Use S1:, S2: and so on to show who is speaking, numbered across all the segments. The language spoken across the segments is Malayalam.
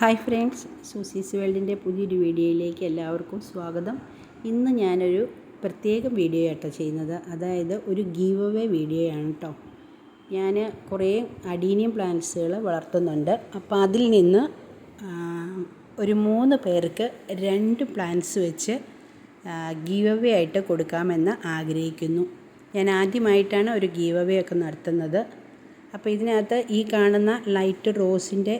S1: ഹായ് ഫ്രണ്ട്സ് സൂസീസ് വേൾഡിൻ്റെ പുതിയൊരു വീഡിയോയിലേക്ക് എല്ലാവർക്കും സ്വാഗതം ഇന്ന് ഞാനൊരു പ്രത്യേക വീഡിയോ ആട്ടോ ചെയ്യുന്നത് അതായത് ഒരു ഗീവ് അവേ വീഡിയോയാണ് കേട്ടോ ഞാൻ കുറേ അഡീനിയം പ്ലാന്റ്സുകൾ വളർത്തുന്നുണ്ട് അപ്പോൾ അതിൽ നിന്ന് ഒരു മൂന്ന് പേർക്ക് രണ്ട് പ്ലാന്റ്സ് വെച്ച് ഗീവ് അവേ ആയിട്ട് കൊടുക്കാമെന്ന് ആഗ്രഹിക്കുന്നു ഞാൻ ആദ്യമായിട്ടാണ് ഒരു ഗീവ് അവേ ഒക്കെ നടത്തുന്നത് അപ്പോൾ ഇതിനകത്ത് ഈ കാണുന്ന ലൈറ്റ് റോസിൻ്റെ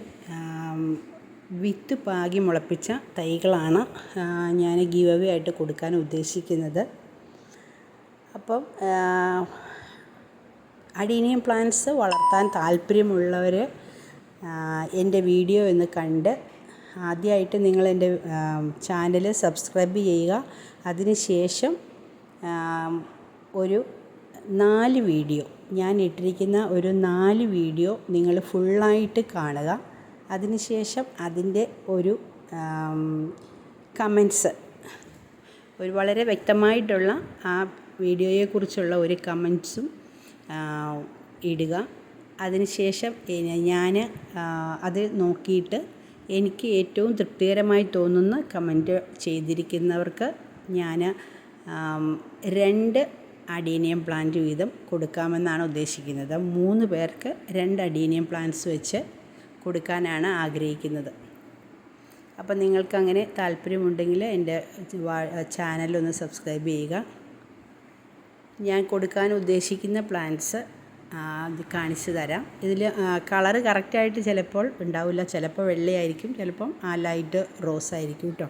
S1: വിത്ത് പാകി മുളപ്പിച്ച തൈകളാണ് ഞാൻ ഗീവ് അവേ ആയിട്ട് കൊടുക്കാൻ ഉദ്ദേശിക്കുന്നത് അപ്പം അഡീനിയം പ്ലാന്റ്സ് വളർത്താൻ താല്പര്യമുള്ളവർ എൻ്റെ വീഡിയോ ഒന്ന് കണ്ട് ആദ്യമായിട്ട് നിങ്ങൾ എൻ്റെ ചാനൽ സബ്സ്ക്രൈബ് ചെയ്യുക അതിനുശേഷം ഒരു നാല് വീഡിയോ ഞാൻ ഇട്ടിരിക്കുന്ന ഒരു നാല് വീഡിയോ നിങ്ങൾ ഫുള്ളായിട്ട് കാണുക അതിനുശേഷം അതിൻ്റെ ഒരു കമൻസ് ഒരു വളരെ വ്യക്തമായിട്ടുള്ള ആ വീഡിയോയെക്കുറിച്ചുള്ള ഒരു കമൻസും ഇടുക അതിനുശേഷം ഞാൻ അത് നോക്കിയിട്ട് എനിക്ക് ഏറ്റവും തൃപ്തികരമായി തോന്നുന്ന കമൻറ്റ് ചെയ്തിരിക്കുന്നവർക്ക് ഞാൻ രണ്ട് അഡീനിയം പ്ലാന്റ് വീതം കൊടുക്കാമെന്നാണ് ഉദ്ദേശിക്കുന്നത് മൂന്ന് പേർക്ക് രണ്ട് അഡീനിയം പ്ലാന്റ്സ് വെച്ച് കൊടുക്കാനാണ് ആഗ്രഹിക്കുന്നത് അപ്പം നിങ്ങൾക്കങ്ങനെ താല്പര്യമുണ്ടെങ്കിൽ എൻ്റെ ചാനലൊന്ന് സബ്സ്ക്രൈബ് ചെയ്യുക ഞാൻ കൊടുക്കാൻ ഉദ്ദേശിക്കുന്ന പ്ലാന്റ്സ് കാണിച്ചു തരാം ഇതിൽ കളറ് കറക്റ്റായിട്ട് ചിലപ്പോൾ ഉണ്ടാവില്ല ചിലപ്പോൾ വെള്ളയായിരിക്കും ചിലപ്പം ആ ലൈറ്റ് റോസ് ആയിരിക്കും കേട്ടോ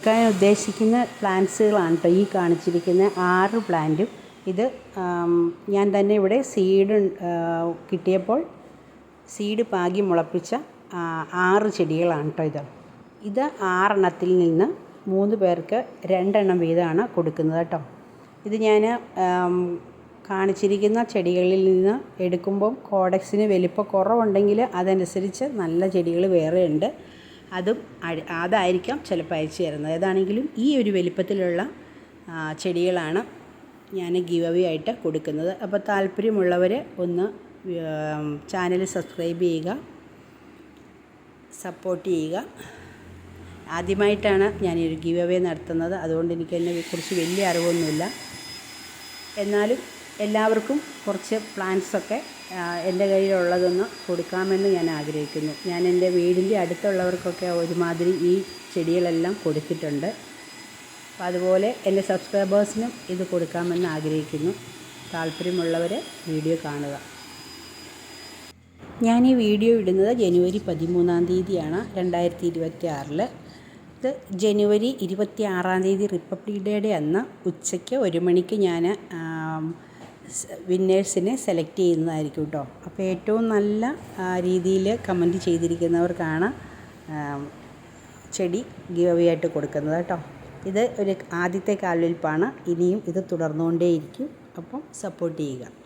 S1: കൊടുക്കാൻ ഉദ്ദേശിക്കുന്ന പ്ലാന്റ്സുകളാണ് കേട്ടോ ഈ കാണിച്ചിരിക്കുന്ന ആറ് പ്ലാന്റും ഇത് ഞാൻ തന്നെ ഇവിടെ സീഡ് കിട്ടിയപ്പോൾ സീഡ് പാകി മുളപ്പിച്ച ആറ് ചെടികളാണ് കേട്ടോ ഇത് ഇത് ആറെണ്ണത്തിൽ നിന്ന് മൂന്ന് പേർക്ക് രണ്ടെണ്ണം വീതമാണ് കൊടുക്കുന്നത് കേട്ടോ ഇത് ഞാൻ കാണിച്ചിരിക്കുന്ന ചെടികളിൽ നിന്ന് എടുക്കുമ്പം കോഡക്സിന് വലിപ്പം കുറവുണ്ടെങ്കിൽ അതനുസരിച്ച് നല്ല ചെടികൾ വേറെ ഉണ്ട് അതും അതായിരിക്കാം ചിലപ്പോൾ അയച്ചു തരുന്നത് ഏതാണെങ്കിലും ഈ ഒരു വലിപ്പത്തിലുള്ള ചെടികളാണ് ഞാൻ ഗീവ് അവേ ആയിട്ട് കൊടുക്കുന്നത് അപ്പോൾ താല്പര്യമുള്ളവർ ഒന്ന് ചാനൽ സബ്സ്ക്രൈബ് ചെയ്യുക സപ്പോർട്ട് ചെയ്യുക ആദ്യമായിട്ടാണ് ഒരു ഗീവ് അവേ നടത്തുന്നത് അതുകൊണ്ട് എനിക്ക് എന്നെ വലിയ അറിവൊന്നുമില്ല എന്നാലും എല്ലാവർക്കും കുറച്ച് പ്ലാൻസൊക്കെ എൻ്റെ കയ്യിലുള്ളതൊന്ന് കൊടുക്കാമെന്ന് ഞാൻ ആഗ്രഹിക്കുന്നു ഞാൻ എൻ്റെ വീടിൻ്റെ അടുത്തുള്ളവർക്കൊക്കെ ഒരുമാതിരി ഈ ചെടികളെല്ലാം കൊടുത്തിട്ടുണ്ട് അപ്പം അതുപോലെ എൻ്റെ സബ്സ്ക്രൈബേഴ്സിനും ഇത് കൊടുക്കാമെന്ന് ആഗ്രഹിക്കുന്നു താല്പര്യമുള്ളവർ വീഡിയോ കാണുക ഞാൻ ഈ വീഡിയോ ഇടുന്നത് ജനുവരി പതിമൂന്നാം തീയതിയാണ് രണ്ടായിരത്തി ഇരുപത്തി ആറിൽ ഇത് ജനുവരി ഇരുപത്തി ആറാം തീയതി റിപ്പബ്ലിക് ഡേയുടെ അന്ന് ഉച്ചയ്ക്ക് ഒരു മണിക്ക് ഞാൻ വിന്നേഴ്സിനെ സെലക്ട് ചെയ്യുന്നതായിരിക്കും കേട്ടോ അപ്പോൾ ഏറ്റവും നല്ല രീതിയിൽ കമൻറ്റ് ചെയ്തിരിക്കുന്നവർക്കാണ് ചെടി ഗീവ് ആയിട്ട് കൊടുക്കുന്നത് കേട്ടോ ഇത് ഒരു ആദ്യത്തെ കാൽവെൽപ്പാണ് ഇനിയും ഇത് തുടർന്നുകൊണ്ടേയിരിക്കും അപ്പം സപ്പോർട്ട് ചെയ്യുക